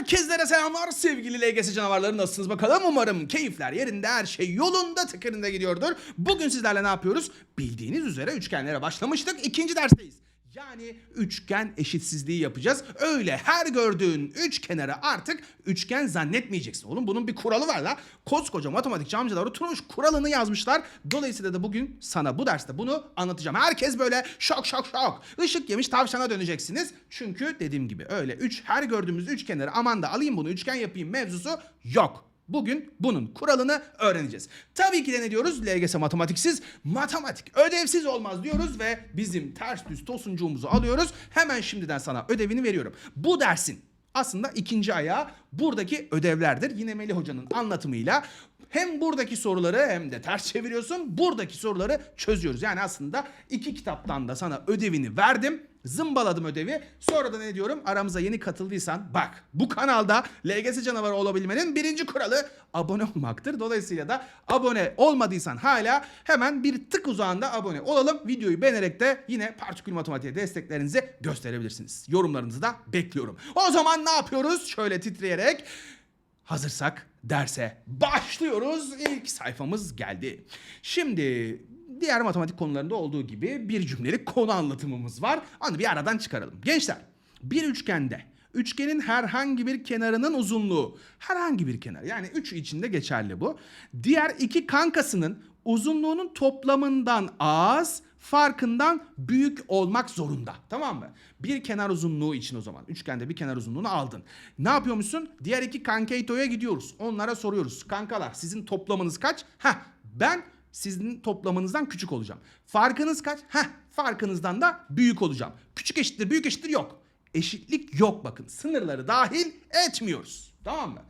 Herkeslere selamlar sevgili LGS canavarları nasılsınız bakalım umarım keyifler yerinde her şey yolunda tıkırında gidiyordur. Bugün sizlerle ne yapıyoruz? Bildiğiniz üzere üçgenlere başlamıştık ikinci dersteyiz. Yani üçgen eşitsizliği yapacağız. Öyle her gördüğün üç kenarı artık üçgen zannetmeyeceksin. Oğlum bunun bir kuralı var la. Koskoca matematikçi amcalar oturmuş kuralını yazmışlar. Dolayısıyla da bugün sana bu derste bunu anlatacağım. Herkes böyle şok şok şok. Işık yemiş tavşana döneceksiniz. Çünkü dediğim gibi öyle üç her gördüğümüz üç kenarı aman da alayım bunu üçgen yapayım mevzusu yok. Bugün bunun kuralını öğreneceğiz. Tabii ki de ne diyoruz? LGS matematiksiz, matematik ödevsiz olmaz diyoruz ve bizim ters düz tosuncuğumuzu alıyoruz. Hemen şimdiden sana ödevini veriyorum. Bu dersin aslında ikinci ayağı buradaki ödevlerdir. Yine Melih Hoca'nın anlatımıyla hem buradaki soruları hem de ters çeviriyorsun. Buradaki soruları çözüyoruz. Yani aslında iki kitaptan da sana ödevini verdim. Zımbaladım ödevi. Sonra da ne diyorum? Aramıza yeni katıldıysan bak bu kanalda LGS canavarı olabilmenin birinci kuralı abone olmaktır. Dolayısıyla da abone olmadıysan hala hemen bir tık uzağında abone olalım. Videoyu beğenerek de yine partikül matematiğe desteklerinizi gösterebilirsiniz. Yorumlarınızı da bekliyorum. O zaman ne yapıyoruz? Şöyle titreyerek Hazırsak derse başlıyoruz. İlk sayfamız geldi. Şimdi diğer matematik konularında olduğu gibi bir cümlelik konu anlatımımız var. Onu bir aradan çıkaralım. Gençler bir üçgende üçgenin herhangi bir kenarının uzunluğu herhangi bir kenar yani üç içinde geçerli bu. Diğer iki kankasının uzunluğunun toplamından az farkından büyük olmak zorunda. Tamam mı? Bir kenar uzunluğu için o zaman. Üçgende bir kenar uzunluğunu aldın. Ne yapıyormuşsun? Diğer iki kankeytoya gidiyoruz. Onlara soruyoruz. Kankalar sizin toplamınız kaç? Heh ben sizin toplamanızdan küçük olacağım. Farkınız kaç? Heh farkınızdan da büyük olacağım. Küçük eşittir büyük eşittir yok. Eşitlik yok bakın. Sınırları dahil etmiyoruz. Tamam mı?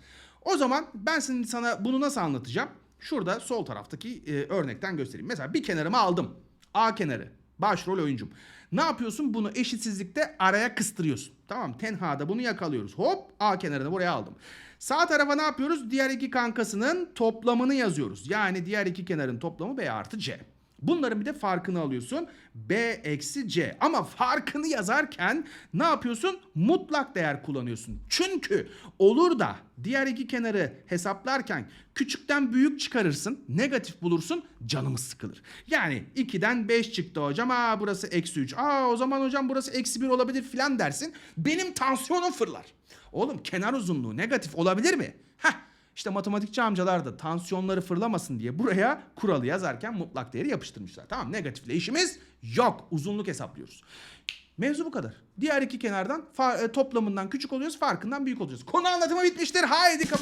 O zaman ben şimdi sana bunu nasıl anlatacağım? Şurada sol taraftaki e, örnekten göstereyim. Mesela bir kenarımı aldım. A kenarı. Başrol oyuncum. Ne yapıyorsun? Bunu eşitsizlikte araya kıstırıyorsun. Tamam Tenhada bunu yakalıyoruz. Hop A kenarını buraya aldım. Sağ tarafa ne yapıyoruz? Diğer iki kankasının toplamını yazıyoruz. Yani diğer iki kenarın toplamı B artı C. Bunların bir de farkını alıyorsun. B eksi C. Ama farkını yazarken ne yapıyorsun? Mutlak değer kullanıyorsun. Çünkü olur da diğer iki kenarı hesaplarken küçükten büyük çıkarırsın. Negatif bulursun. Canımız sıkılır. Yani 2'den 5 çıktı hocam. Aa burası eksi 3. Aa o zaman hocam burası eksi 1 olabilir filan dersin. Benim tansiyonum fırlar. Oğlum kenar uzunluğu negatif olabilir mi? Heh işte matematikçi amcalar da tansiyonları fırlamasın diye buraya kuralı yazarken mutlak değeri yapıştırmışlar. Tamam negatifle işimiz yok. Uzunluk hesaplıyoruz. Mevzu bu kadar. Diğer iki kenardan e, toplamından küçük oluyoruz, farkından büyük oluyoruz. Konu anlatımı bitmiştir. Haydi kap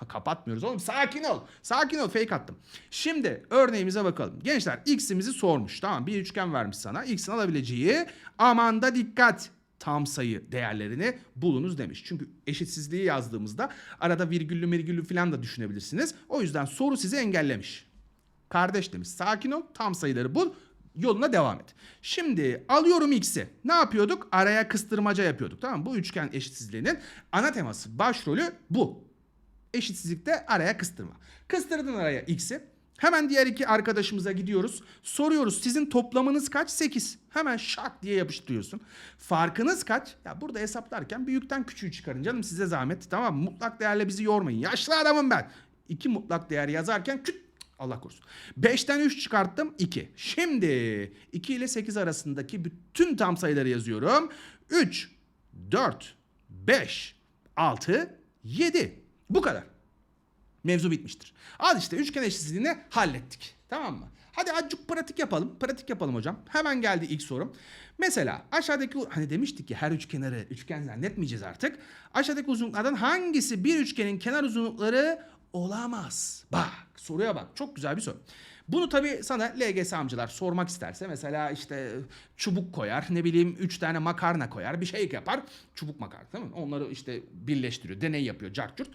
Ka- kapatmıyoruz oğlum. Sakin ol. Sakin ol. Fake attım. Şimdi örneğimize bakalım. Gençler x'imizi sormuş. Tamam bir üçgen vermiş sana. X'in alabileceği aman da dikkat tam sayı değerlerini bulunuz demiş. Çünkü eşitsizliği yazdığımızda arada virgüllü virgüllü falan da düşünebilirsiniz. O yüzden soru sizi engellemiş. Kardeş demiş sakin ol tam sayıları bul yoluna devam et. Şimdi alıyorum x'i. Ne yapıyorduk? Araya kıstırmaca yapıyorduk. Tamam mı? Bu üçgen eşitsizliğinin ana teması başrolü bu. Eşitsizlikte araya kıstırma. Kıstırdın araya x'i. Hemen diğer iki arkadaşımıza gidiyoruz. Soruyoruz sizin toplamınız kaç? 8. Hemen şak diye yapıştırıyorsun. Farkınız kaç? Ya burada hesaplarken büyükten küçüğü çıkarın canım size zahmet. Tamam? Mutlak değerle bizi yormayın. Yaşlı adamım ben. İki mutlak değer yazarken küt Allah korusun. 5'ten 3 çıkarttım 2. Şimdi 2 ile 8 arasındaki bütün tam sayıları yazıyorum. 3, 4, 5, 6, 7. Bu kadar. Mevzu bitmiştir. Al işte üçgen eşitsizliğini hallettik. Tamam mı? Hadi azıcık pratik yapalım. Pratik yapalım hocam. Hemen geldi ilk sorum. Mesela aşağıdaki hani demiştik ki her üçkenarı üçgen zannetmeyeceğiz artık. Aşağıdaki uzunluklardan hangisi bir üçgenin kenar uzunlukları olamaz? Bak soruya bak. Çok güzel bir soru. Bunu tabii sana LGS amcalar sormak isterse mesela işte çubuk koyar ne bileyim 3 tane makarna koyar bir şey yapar. Çubuk makarna değil mi? Onları işte birleştiriyor deney yapıyor cart curt.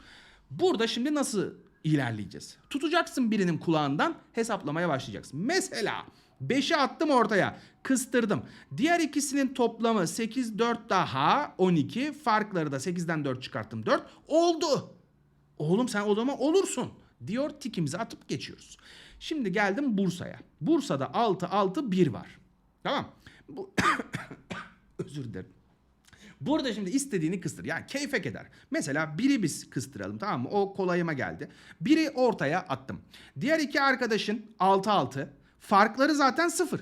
Burada şimdi nasıl ilerleyeceğiz? Tutacaksın birinin kulağından hesaplamaya başlayacaksın. Mesela 5'i attım ortaya. Kıstırdım. Diğer ikisinin toplamı 8, 4 daha 12. Farkları da 8'den 4 çıkarttım 4. Oldu. Oğlum sen o zaman olursun diyor tikimizi atıp geçiyoruz. Şimdi geldim Bursa'ya. Bursa'da 6, 6, 1 var. Tamam. Bu özür dilerim. Burada şimdi istediğini kıstır. Yani keyfe keder. Mesela biri biz kıstıralım tamam mı? O kolayıma geldi. Biri ortaya attım. Diğer iki arkadaşın 6-6. Farkları zaten 0.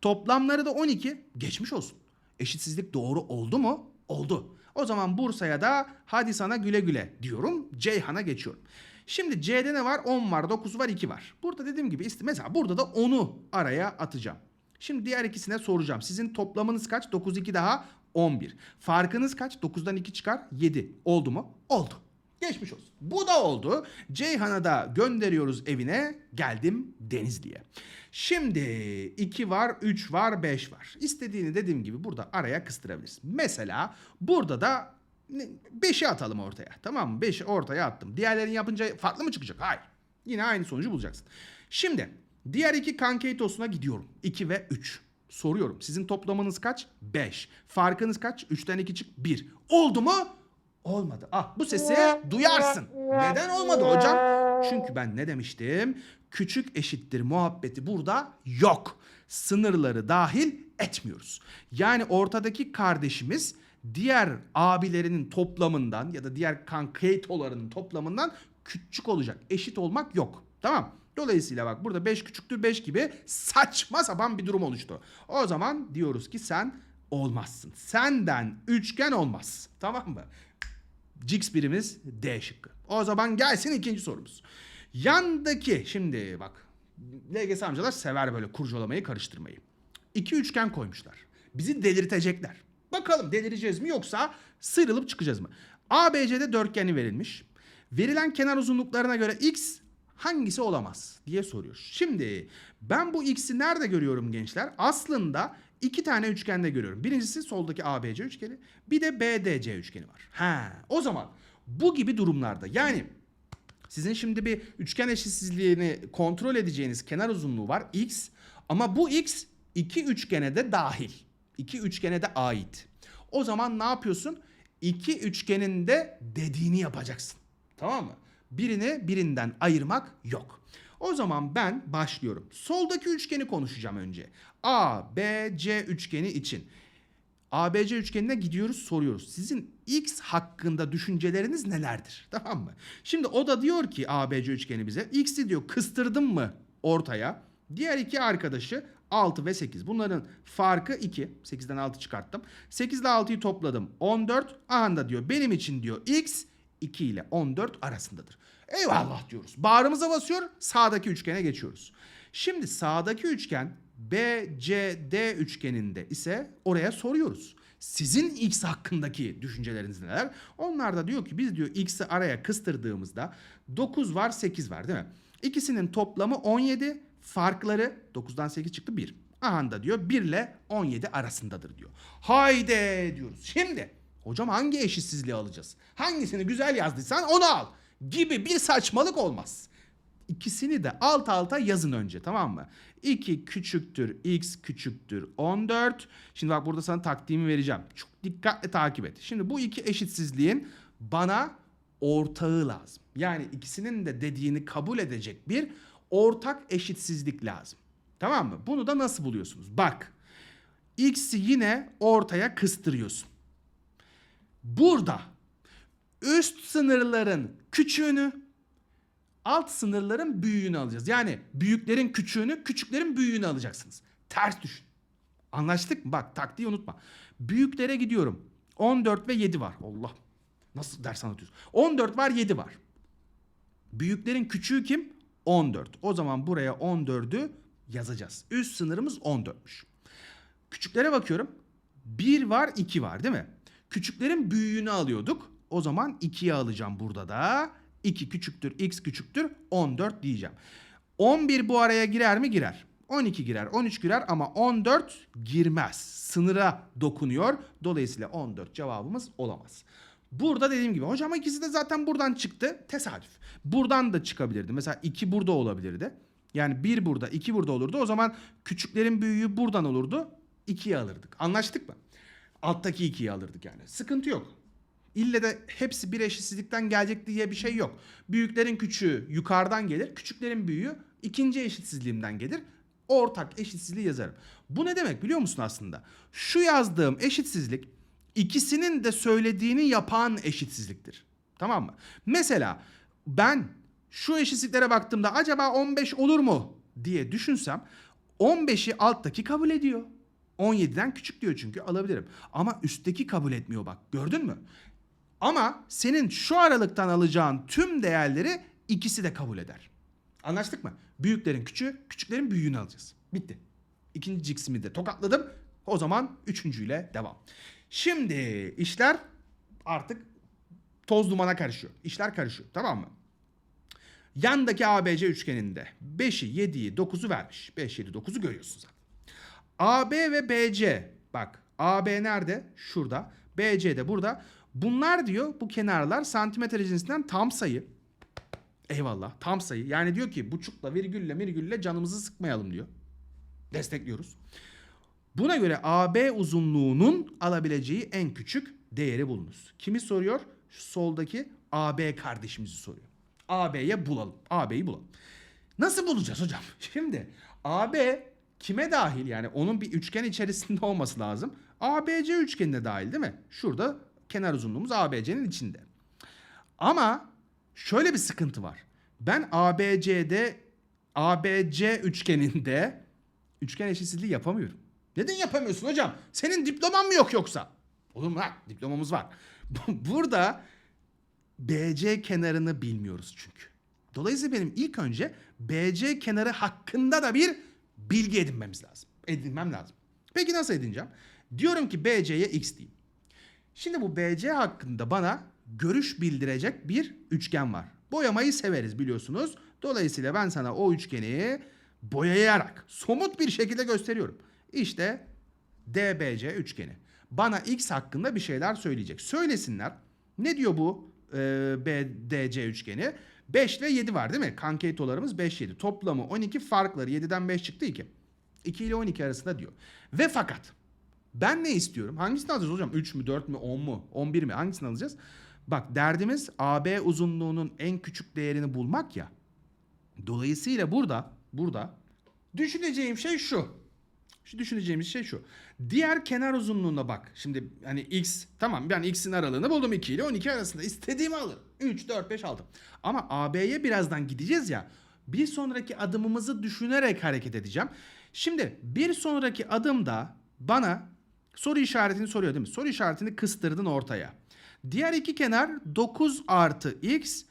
Toplamları da 12. Geçmiş olsun. Eşitsizlik doğru oldu mu? Oldu. O zaman Bursa'ya da hadi sana güle güle diyorum. Ceyhan'a geçiyorum. Şimdi C'de ne var? 10 var, 9 var, 2 var. Burada dediğim gibi mesela burada da 10'u araya atacağım. Şimdi diğer ikisine soracağım. Sizin toplamınız kaç? 9 2 daha 11. Farkınız kaç? 9'dan 2 çıkar 7. Oldu mu? Oldu. Geçmiş olsun. Bu da oldu. Ceyhan'a da gönderiyoruz evine. Geldim Denizli'ye. Şimdi 2 var, 3 var, 5 var. İstediğini dediğim gibi burada araya kıstırabilirsin. Mesela burada da 5'i atalım ortaya. Tamam mı? 5'i ortaya attım. Diğerlerini yapınca farklı mı çıkacak? Hayır. Yine aynı sonucu bulacaksın. Şimdi diğer iki kankeytosuna gidiyorum. 2 ve 3. Soruyorum. Sizin toplamanız kaç? 5. Farkınız kaç? 3'ten 2 çık 1. Oldu mu? Olmadı. Ah bu sesi duyarsın. Neden olmadı hocam? Çünkü ben ne demiştim? Küçük eşittir muhabbeti burada yok. Sınırları dahil etmiyoruz. Yani ortadaki kardeşimiz diğer abilerinin toplamından ya da diğer kankeytolarının toplamından küçük olacak. Eşit olmak yok. Tamam. Dolayısıyla bak burada 5 küçüktür 5 gibi saçma sapan bir durum oluştu. O zaman diyoruz ki sen olmazsın. Senden üçgen olmaz. Tamam mı? Cix birimiz D şıkkı. O zaman gelsin ikinci sorumuz. Yandaki şimdi bak LGS amcalar sever böyle kurcalamayı karıştırmayı. İki üçgen koymuşlar. Bizi delirtecekler. Bakalım delireceğiz mi yoksa sıyrılıp çıkacağız mı? ABC'de dörtgeni verilmiş. Verilen kenar uzunluklarına göre x hangisi olamaz diye soruyor. Şimdi ben bu x'i nerede görüyorum gençler? Aslında iki tane üçgende görüyorum. Birincisi soldaki ABC üçgeni, bir de BDC üçgeni var. Ha, o zaman bu gibi durumlarda yani sizin şimdi bir üçgen eşitsizliğini kontrol edeceğiniz kenar uzunluğu var x ama bu x iki üçgene de dahil. İki üçgene de ait. O zaman ne yapıyorsun? İki üçgenin de dediğini yapacaksın. Tamam mı? Birini birinden ayırmak yok. O zaman ben başlıyorum. Soldaki üçgeni konuşacağım önce. A, B, C üçgeni için. ABC üçgenine gidiyoruz soruyoruz. Sizin X hakkında düşünceleriniz nelerdir? Tamam mı? Şimdi o da diyor ki ABC üçgeni bize X'i diyor kıstırdım mı ortaya? Diğer iki arkadaşı 6 ve 8. Bunların farkı 2. 8'den 6 çıkarttım. 8 ile 6'yı topladım. 14. Aha da diyor benim için diyor X 2 ile 14 arasındadır. Eyvallah diyoruz. Bağrımıza basıyor. Sağdaki üçgene geçiyoruz. Şimdi sağdaki üçgen BCD üçgeninde ise oraya soruyoruz. Sizin x hakkındaki düşünceleriniz neler? Onlar da diyor ki biz diyor x'i araya kıstırdığımızda 9 var 8 var değil mi? İkisinin toplamı 17, farkları 9'dan 8 çıktı 1. Aha da diyor 1 ile 17 arasındadır diyor. Haydi diyoruz. Şimdi hocam hangi eşitsizliği alacağız? Hangisini güzel yazdıysan onu al gibi bir saçmalık olmaz. İkisini de alt alta yazın önce tamam mı? 2 küçüktür x küçüktür 14. Şimdi bak burada sana taktiğimi vereceğim. Çok dikkatli takip et. Şimdi bu iki eşitsizliğin bana ortağı lazım. Yani ikisinin de dediğini kabul edecek bir ortak eşitsizlik lazım. Tamam mı? Bunu da nasıl buluyorsunuz? Bak. X'i yine ortaya kıstırıyorsun. Burada üst sınırların küçüğünü alt sınırların büyüğünü alacağız. Yani büyüklerin küçüğünü, küçüklerin büyüğünü alacaksınız. Ters düşün. Anlaştık mı? Bak taktiği unutma. Büyüklere gidiyorum. 14 ve 7 var. Allah. Nasıl ders anlatıyorsun? 14 var 7 var. Büyüklerin küçüğü kim? 14. O zaman buraya 14'ü yazacağız. Üst sınırımız 14'müş. Küçüklere bakıyorum. 1 var 2 var değil mi? Küçüklerin büyüğünü alıyorduk. O zaman 2'yi alacağım burada da. 2 küçüktür x küçüktür 14 diyeceğim. 11 bu araya girer mi? Girer. 12 girer, 13 girer ama 14 girmez. Sınıra dokunuyor. Dolayısıyla 14 cevabımız olamaz. Burada dediğim gibi hocam ikisi de zaten buradan çıktı. Tesadüf. Buradan da çıkabilirdi. Mesela 2 burada olabilirdi. Yani 1 burada, 2 burada olurdu. O zaman küçüklerin büyüğü buradan olurdu. 2'yi alırdık. Anlaştık mı? Alttaki 2'yi alırdık yani. Sıkıntı yok. İlle de hepsi bir eşitsizlikten gelecek diye bir şey yok. Büyüklerin küçüğü yukarıdan gelir. Küçüklerin büyüğü ikinci eşitsizliğimden gelir. Ortak eşitsizliği yazarım. Bu ne demek biliyor musun aslında? Şu yazdığım eşitsizlik ikisinin de söylediğini yapan eşitsizliktir. Tamam mı? Mesela ben şu eşitsizliklere baktığımda acaba 15 olur mu diye düşünsem 15'i alttaki kabul ediyor. 17'den küçük diyor çünkü alabilirim. Ama üstteki kabul etmiyor bak. Gördün mü? Ama senin şu aralıktan alacağın tüm değerleri ikisi de kabul eder. Anlaştık mı? Büyüklerin küçüğü, küçüklerin büyüğünü alacağız. Bitti. İkinci ciksimi de tokatladım. O zaman üçüncüyle devam. Şimdi işler artık toz dumana karışıyor. İşler karışıyor tamam mı? Yandaki ABC üçgeninde 5'i, 7'yi, 9'u vermiş. 5, 7, 9'u görüyorsun zaten. AB ve BC bak AB nerede? Şurada. BC de burada. Bunlar diyor bu kenarlar santimetre cinsinden tam sayı. Eyvallah tam sayı. Yani diyor ki buçukla virgülle virgülle canımızı sıkmayalım diyor. Destekliyoruz. Buna göre AB uzunluğunun alabileceği en küçük değeri bulunuz. Kimi soruyor? Şu soldaki AB kardeşimizi soruyor. AB'ye bulalım. AB'yi bulalım. Nasıl bulacağız hocam? Şimdi AB kime dahil? Yani onun bir üçgen içerisinde olması lazım. ABC üçgenine dahil değil mi? Şurada kenar uzunluğumuz ABC'nin içinde. Ama şöyle bir sıkıntı var. Ben ABC'de ABC üçgeninde üçgen eşitsizliği yapamıyorum. Neden yapamıyorsun hocam? Senin diploman mı yok yoksa? Mu lan? Diplomamız var. Burada BC kenarını bilmiyoruz çünkü. Dolayısıyla benim ilk önce BC kenarı hakkında da bir bilgi edinmemiz lazım. Edinmem lazım. Peki nasıl edineceğim? Diyorum ki BC'ye x diyeyim. Şimdi bu BC hakkında bana görüş bildirecek bir üçgen var. Boyamayı severiz biliyorsunuz. Dolayısıyla ben sana o üçgeni boyayarak somut bir şekilde gösteriyorum. İşte DBC üçgeni. Bana x hakkında bir şeyler söyleyecek. Söylesinler. Ne diyor bu e, BDC üçgeni? 5 ile 7 var değil mi? Kankeytolarımız 5 7. Toplamı 12 farkları 7'den 5 çıktı 2. 2 ile 12 arasında diyor. Ve fakat ben ne istiyorum? Hangisini alacağız hocam? 3 mü, 4 mü, 10 mu, 11 mi? Hangisini alacağız? Bak derdimiz AB uzunluğunun en küçük değerini bulmak ya. Dolayısıyla burada, burada düşüneceğim şey şu. Şu düşüneceğimiz şey şu. Diğer kenar uzunluğuna bak. Şimdi hani x tamam ben x'in aralığını buldum 2 ile 12 arasında. istediğimi alırım. 3, 4, 5 aldım. Ama AB'ye birazdan gideceğiz ya. Bir sonraki adımımızı düşünerek hareket edeceğim. Şimdi bir sonraki adımda bana soru işaretini soruyor değil mi? Soru işaretini kıstırdın ortaya. Diğer iki kenar 9 artı x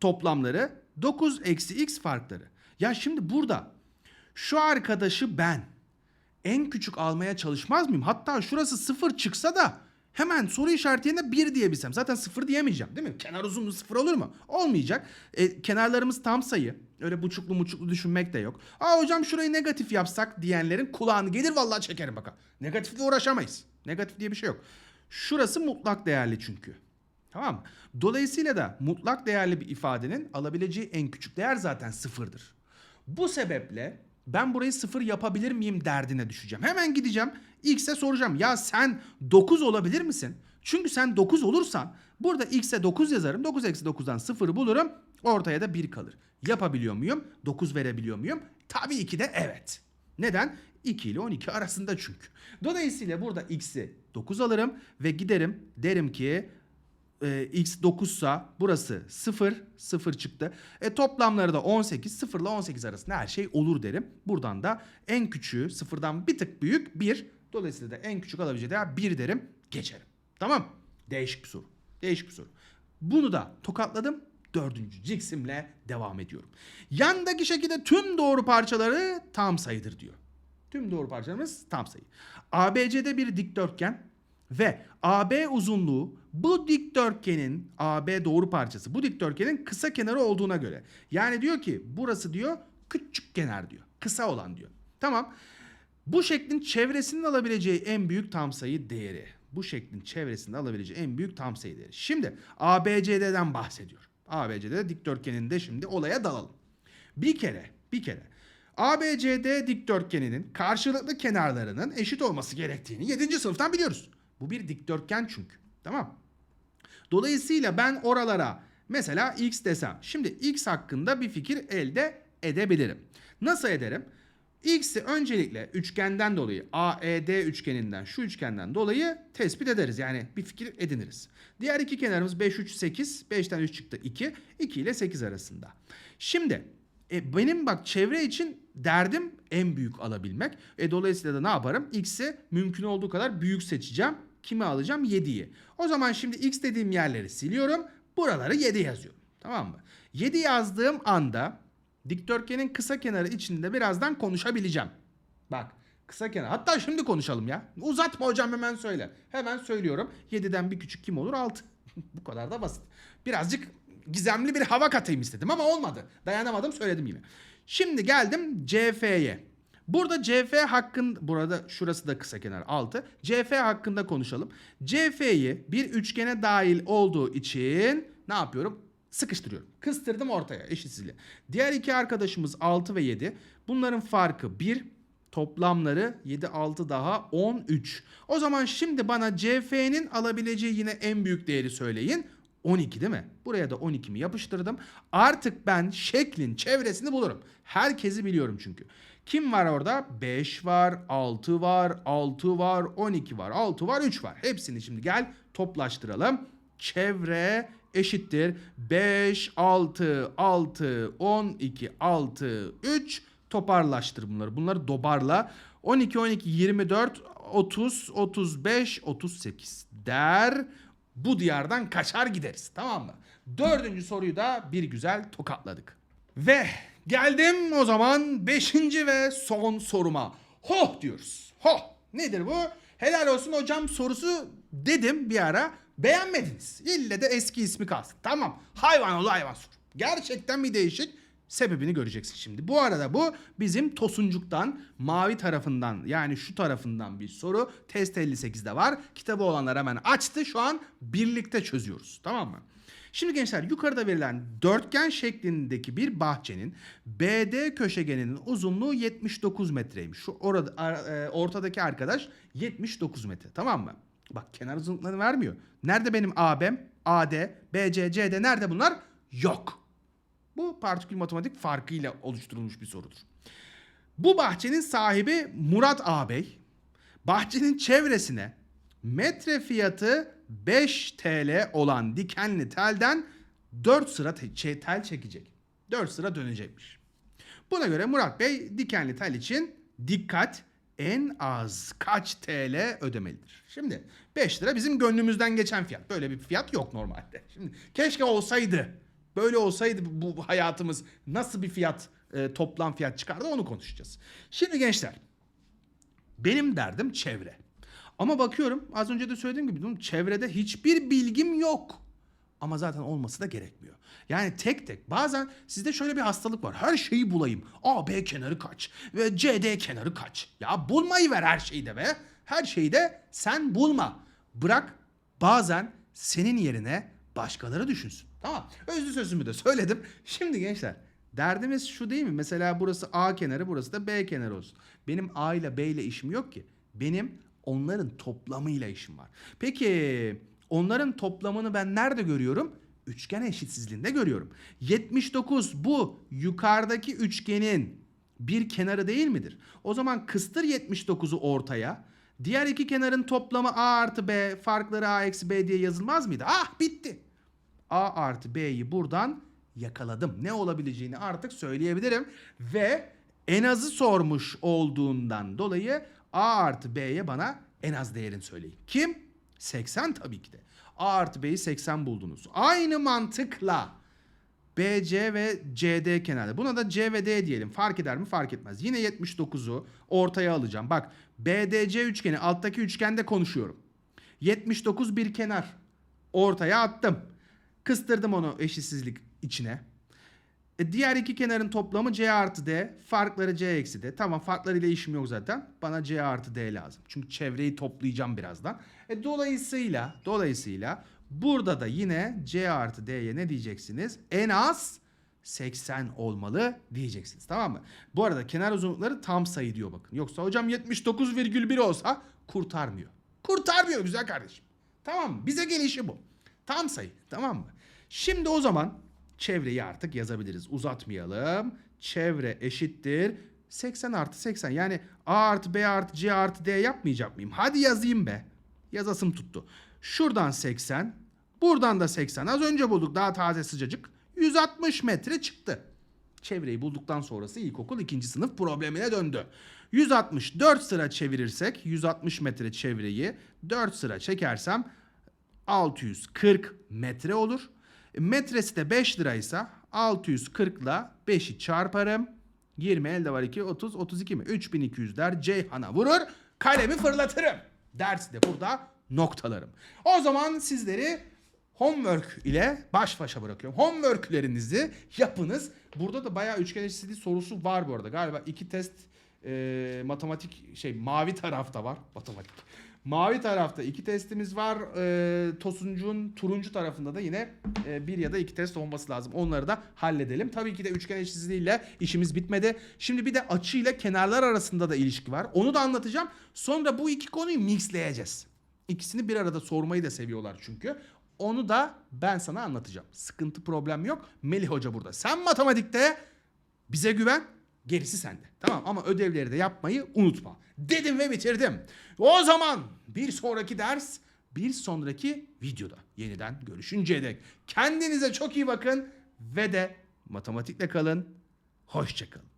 toplamları 9 eksi x farkları. Ya şimdi burada şu arkadaşı ben en küçük almaya çalışmaz mıyım? Hatta şurası sıfır çıksa da hemen soru işareti yerine 1 diyebilsem. Zaten sıfır diyemeyeceğim değil mi? Kenar uzunluğu sıfır olur mu? Olmayacak. E, kenarlarımız tam sayı. Öyle buçuklu muçuklu düşünmek de yok. Aa hocam şurayı negatif yapsak diyenlerin kulağını gelir vallahi çekerim bakalım. Negatifle uğraşamayız. Negatif diye bir şey yok. Şurası mutlak değerli çünkü. Tamam mı? Dolayısıyla da mutlak değerli bir ifadenin alabileceği en küçük değer zaten sıfırdır. Bu sebeple ben burayı sıfır yapabilir miyim derdine düşeceğim. Hemen gideceğim x'e soracağım. Ya sen 9 olabilir misin? Çünkü sen 9 olursan burada x'e 9 yazarım. 9 eksi 9'dan 0'ı bulurum. Ortaya da 1 kalır. Yapabiliyor muyum? 9 verebiliyor muyum? Tabii ki de evet. Neden? 2 ile 12 arasında çünkü. Dolayısıyla burada x'i 9 alırım ve giderim derim ki e, x 9 sa burası 0 0 çıktı. E toplamları da 18 0 ile 18 arasında her şey olur derim. Buradan da en küçüğü sıfırdan bir tık büyük 1. Dolayısıyla da en küçük alabileceği değer 1 derim geçerim. Tamam Değişik bir soru. Değişik bir soru. Bunu da tokatladım. Dördüncü ciksimle devam ediyorum. Yandaki şekilde tüm doğru parçaları tam sayıdır diyor. Tüm doğru parçalarımız tam sayı. ABC'de bir dikdörtgen ve AB uzunluğu bu dikdörtgenin AB doğru parçası bu dikdörtgenin kısa kenarı olduğuna göre. Yani diyor ki burası diyor küçük kenar diyor. Kısa olan diyor. Tamam. Bu şeklin çevresinin alabileceği en büyük tam sayı değeri. Bu şeklin çevresinde alabileceği en büyük tam sayı değeri. Şimdi ABCD'den bahsediyor. ABCD dikdörtgeninde şimdi olaya dalalım. Bir kere, bir kere ABCD dikdörtgeninin karşılıklı kenarlarının eşit olması gerektiğini 7. sınıftan biliyoruz. Bu bir dikdörtgen çünkü. Tamam. Dolayısıyla ben oralara mesela x desem. Şimdi x hakkında bir fikir elde edebilirim. Nasıl ederim? X'i öncelikle üçgenden dolayı AED üçgeninden şu üçgenden dolayı tespit ederiz. Yani bir fikir ediniriz. Diğer iki kenarımız 5, 3, 8. 5'ten 3 çıktı 2. 2 ile 8 arasında. Şimdi e, benim bak çevre için derdim en büyük alabilmek. E, dolayısıyla da ne yaparım? X'i mümkün olduğu kadar büyük seçeceğim. Kimi alacağım? 7'yi. O zaman şimdi X dediğim yerleri siliyorum. Buraları 7 yazıyorum. Tamam mı? 7 yazdığım anda dikdörtgenin kısa kenarı içinde birazdan konuşabileceğim. Bak kısa kenar. Hatta şimdi konuşalım ya. Uzatma hocam hemen söyle. Hemen söylüyorum. 7'den bir küçük kim olur? 6. Bu kadar da basit. Birazcık gizemli bir hava katayım istedim ama olmadı. Dayanamadım söyledim yine. Şimdi geldim CF'ye. Burada CF hakkın burada şurası da kısa kenar 6. CF hakkında konuşalım. CF'yi bir üçgene dahil olduğu için ne yapıyorum? Sıkıştırıyorum. Kıstırdım ortaya eşitsizliği. Diğer iki arkadaşımız 6 ve 7. Bunların farkı 1. Toplamları 7 6 daha 13. O zaman şimdi bana CF'nin alabileceği yine en büyük değeri söyleyin. 12 değil mi? Buraya da 12'mi yapıştırdım. Artık ben şeklin çevresini bulurum. Herkesi biliyorum çünkü. Kim var orada? 5 var, 6 var, 6 var, 12 var, 6 var, 3 var. Hepsini şimdi gel toplaştıralım. Çevre eşittir 5, 6, 6, 12, 6, 3 toparlaştır bunları. Bunları dobarla. 12, 12, 24, 30, 35, 38 der. Bu diyardan kaçar gideriz. Tamam mı? Dördüncü soruyu da bir güzel tokatladık. Ve geldim o zaman beşinci ve son soruma. Hoh diyoruz. Hoh. Nedir bu? Helal olsun hocam sorusu dedim bir ara. Beğenmediniz. İlle de eski ismi kalsın. Tamam. Hayvan oğlu hayvan sor. Gerçekten bir değişik. Sebebini göreceksin şimdi. Bu arada bu bizim Tosuncuk'tan mavi tarafından yani şu tarafından bir soru. Test 58'de var. Kitabı olanlar hemen açtı. Şu an birlikte çözüyoruz. Tamam mı? Şimdi gençler yukarıda verilen dörtgen şeklindeki bir bahçenin BD köşegeninin uzunluğu 79 metreymiş. Şu orada e, ortadaki arkadaş 79 metre. Tamam mı? Bak kenar uzunluklarını vermiyor. Nerede benim AB'm? AD, BC, CD nerede bunlar? Yok. Bu partikül matematik farkıyla oluşturulmuş bir sorudur. Bu bahçenin sahibi Murat ağabey bahçenin çevresine metre fiyatı 5 TL olan dikenli telden 4 sıra te- çe- tel çekecek. 4 sıra dönecekmiş. Buna göre Murat Bey dikenli tel için dikkat en az kaç TL ödemelidir? Şimdi 5 lira bizim gönlümüzden geçen fiyat. Böyle bir fiyat yok normalde. Şimdi keşke olsaydı. Böyle olsaydı bu hayatımız nasıl bir fiyat e, toplam fiyat çıkardı onu konuşacağız. Şimdi gençler benim derdim çevre. Ama bakıyorum az önce de söylediğim gibi çevrede hiçbir bilgim yok. Ama zaten olması da gerekmiyor. Yani tek tek bazen sizde şöyle bir hastalık var. Her şeyi bulayım. A, B kenarı kaç? Ve CD kenarı kaç? Ya bulmayı ver her şeyi de be. Her şeyi de sen bulma. Bırak bazen senin yerine başkaları düşünsün. Tamam. Özlü sözümü de söyledim. Şimdi gençler derdimiz şu değil mi? Mesela burası A kenarı burası da B kenarı olsun. Benim A ile B ile işim yok ki. Benim onların toplamıyla işim var. Peki onların toplamını ben nerede görüyorum? Üçgen eşitsizliğinde görüyorum. 79 bu yukarıdaki üçgenin bir kenarı değil midir? O zaman kıstır 79'u ortaya. Diğer iki kenarın toplamı A artı B farkları A eksi B diye yazılmaz mıydı? Ah bitti. A artı B'yi buradan yakaladım. Ne olabileceğini artık söyleyebilirim. Ve en azı sormuş olduğundan dolayı A artı B'ye bana en az değerini söyleyin. Kim? 80 tabii ki de. A artı B'yi 80 buldunuz. Aynı mantıkla BC ve CD kenarı. Buna da C ve D diyelim. Fark eder mi? Fark etmez. Yine 79'u ortaya alacağım. Bak BDC üçgeni alttaki üçgende konuşuyorum. 79 bir kenar. Ortaya attım. Kıstırdım onu eşitsizlik içine. E, diğer iki kenarın toplamı C artı D. Farkları C eksi D. Tamam farklarıyla işim yok zaten. Bana C artı D lazım. Çünkü çevreyi toplayacağım birazdan. E, dolayısıyla, dolayısıyla burada da yine C artı D'ye ne diyeceksiniz? En az 80 olmalı diyeceksiniz. Tamam mı? Bu arada kenar uzunlukları tam sayı diyor bakın. Yoksa hocam 79,1 olsa kurtarmıyor. Kurtarmıyor güzel kardeşim. Tamam mı? Bize gelişi bu. Tam sayı. Tamam mı? Şimdi o zaman çevreyi artık yazabiliriz. Uzatmayalım. Çevre eşittir 80 artı 80 yani A artı B artı C artı D yapmayacak mıyım? Hadi yazayım be. Yazasım tuttu. Şuradan 80. Buradan da 80. Az önce bulduk daha taze sıcacık. 160 metre çıktı. Çevreyi bulduktan sonrası ilkokul ikinci sınıf problemine döndü. 160 4 sıra çevirirsek 160 metre çevreyi 4 sıra çekersem 640 metre olur. Metresi de 5 liraysa 640 ile 5'i çarparım. 20 elde var 2 30 32 mi? 3200 der Ceyhan'a vurur. Kalemi fırlatırım. Dersi de burada noktalarım. O zaman sizleri homework ile baş başa bırakıyorum. Homeworklerinizi yapınız. Burada da bayağı üçgen eşitsizliği sorusu var bu arada. Galiba iki test e, matematik şey mavi tarafta var. Matematik. Mavi tarafta iki testimiz var. E, Tosuncuğun turuncu tarafında da yine e, bir ya da iki test olması lazım. Onları da halledelim. Tabii ki de üçgen eşitsizliğiyle işimiz bitmedi. Şimdi bir de açıyla kenarlar arasında da ilişki var. Onu da anlatacağım. Sonra bu iki konuyu mixleyeceğiz. İkisini bir arada sormayı da seviyorlar çünkü. Onu da ben sana anlatacağım. Sıkıntı problem yok. Melih Hoca burada. Sen matematikte bize güven. Gerisi sende. Tamam ama ödevleri de yapmayı unutma. Dedim ve bitirdim. O zaman bir sonraki ders bir sonraki videoda yeniden görüşünceye dek kendinize çok iyi bakın ve de matematikle kalın. Hoşçakalın.